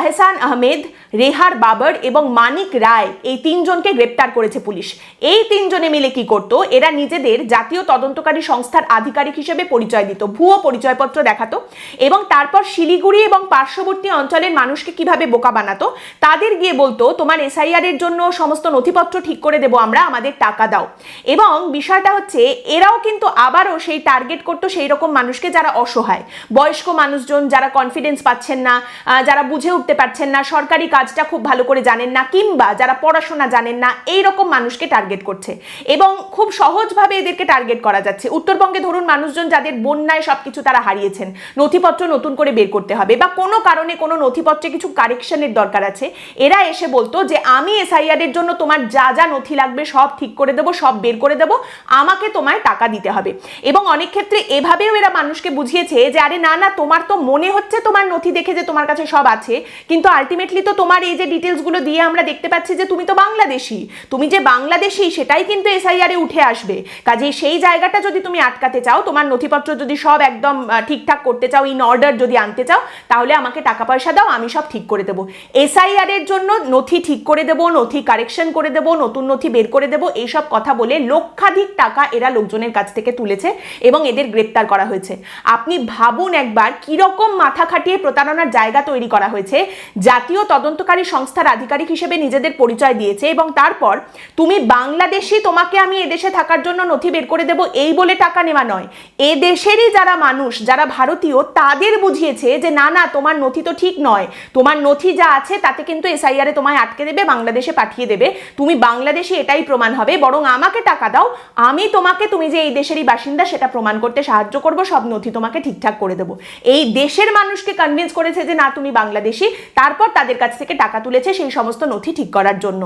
আহসান আহমেদ, রেহার বাবর এবং মানিক রায় এই তিনজনকে গ্রেপ্তার করেছে পুলিশ। এই তিনজনে মিলে কি করতো? এরা নিজেদের জাতীয় তদন্তকারী সংস্থার আধিকারিক হিসেবে পরিচয় দিত। ভুয়ো পরিচয়পত্র দেখাতো এবং তারপর শিলিগুড়ি এবং পার্শ্ববর্তী অঞ্চলের মানুষকে কীভাবে বোকা বানাতো, তাদের গিয়ে বলতো, তোমার এসআইআর এর জন্য সমস্ত নথিপত্র ঠিক করে দেবো আমরা, আমাদের টাকা দাও। এবং বিষয়টা হচ্ছে, এরাও কিন্তু আবারও সেই টার্গেট করতো সেই রকম মানুষকে যারা অসহায়। বয়স্ক মানুষজন যারা কনফিডেন্স পাচ্ছেন না যারা বুঝে উঠতে পারছেন না, সরকারি কাজটা খুব ভালো করে জানেন না, কিংবা যারা পড়াশোনা জানেন না এই রকম মানুষকে টার্গেট করছে। এবং খুব সহজভাবে এদেরকে টার্গেট করা যাচ্ছে। উত্তরবঙ্গে ধরুন মানুষজন যাদের বন্যায় সব কিছু তারা হারিয়েছেন, নথিপত্র নতুন করে বের করতে হবে বা কোনো কারণে কোনো নথিপত্রে কিছু কারেকশনের দরকার আছে, এরা এসে বলতো যে, আমি এসআইআর এর জন্য তোমার যা যা নথি লাগবে সব ঠিক করে দেবো, সব বের করে দেবো, আমাকে তোমায় টাকা দিতে হবে। এবং অনেক ক্ষেত্রে এভাবেও এরা মানুষকে বুঝিয়েছে যে, আরে না না, তোমার তো মনে হচ্ছে তোমার নথি দেখে যে তোমার কাছে সব আছে কিন্তু আলটিমেটলি তো তোমার এই যে ডিটেলসগুলো দিয়ে আমরা দেখতে পাচ্ছি যে তুমি তো বাংলাদেশি। তুমি যে বাংলাদেশি, সেটাই কিন্তু এসআইআর উঠে আসবে। কাজেই সেই জায়গাটা যদি তুমি আটকাতে চাও, তোমার নথিপত্র যদি সব একদম ঠিকঠাক করতে চাও ইন অর্ডার যদি আনতে চাও, তাহলে আমাকে টাকা পয়সা দাও, আমি সব ঠিক করে দেবো। এসআইআর এর জন্য নথি ঠিক করে দেবো, নথি কারেকশন করে দেবো, নতুন নথি বের করে দেবো, এইসব কথা বলে লক্ষাধিক টাকা এরা লোকজনের কাছ থেকে তুলেছে এবং এদের গ্রেপ্তার করা হয়েছে। আপনি ভাবুন একবার কীরকম মাথা খাটিয়ে প্রতারণার জায়গা তৈরি করা হয়েছে। জাতীয় তদন্তকারী সংস্থার আধিকারিক হিসেবে নিজেদের পরিচয় দিয়েছে এবং তারপর তুমি বাংলাদেশি, তোমাকে আমি এদেশে থাকার জন্য নথি বের করে দেব, এই বলে টাকা নেওয়া নয়। এদেশেরই যারা মানুষ, যারা ভারতীয়, তাদের বুঝিয়েছে যে না না, তোমার নথি তো ঠিক নয়। তোমার নথি যা আছে, তাতে কিন্তু এসআইআর এ তোমায় আটকে দেবে, বাংলাদেশে পাঠিয়ে দেবে। তুমি বাংলাদেশে, এটাই প্রমাণ হবে। বরং আমাকে টাকা দাও, আমি তোমাকে, তুমি যে এই দেশেরই বাসিন্দা, সেটা প্রমাণ করতে সাহায্য করব, সব নথি তোমাকে ঠিকঠাক করে দেবো। এই দেশের মানুষকে কনভিন্স করেছে যে না, তুমি বাংলাদেশি তারপর তাদের কাছ থেকে টাকা তুলেছে সেই সমস্ত নথি ঠিক করার জন্য।